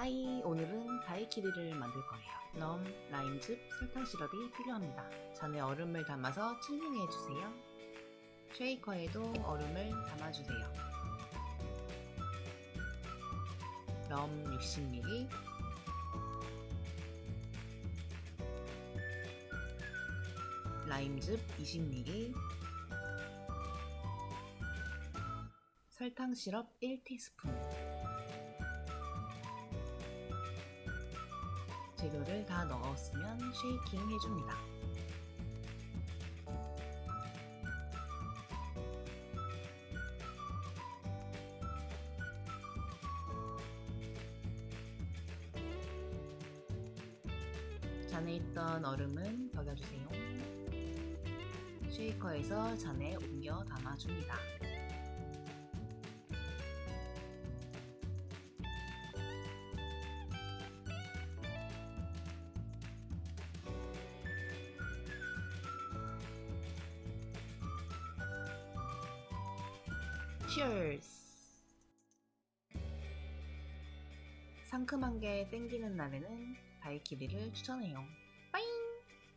하이, 오늘은 다이키리를 만들 거예요. 럼, 라임즙, 설탕 시럽이 필요합니다. 잔에 얼음을 담아서 칠링해 주세요. 쉐이커에도 얼음을 담아주세요. 럼 60ml, 라임즙 20ml, 설탕 시럽 1티스푼. 재료를 다 넣었으면 쉐이킹 해줍니다. 잔에 있던 얼음은 버려주세요. 쉐이커에서 잔에 옮겨 담아줍니다. Cheers! 상큼한 게 땡기는 날에는 다이키리를 추천해요.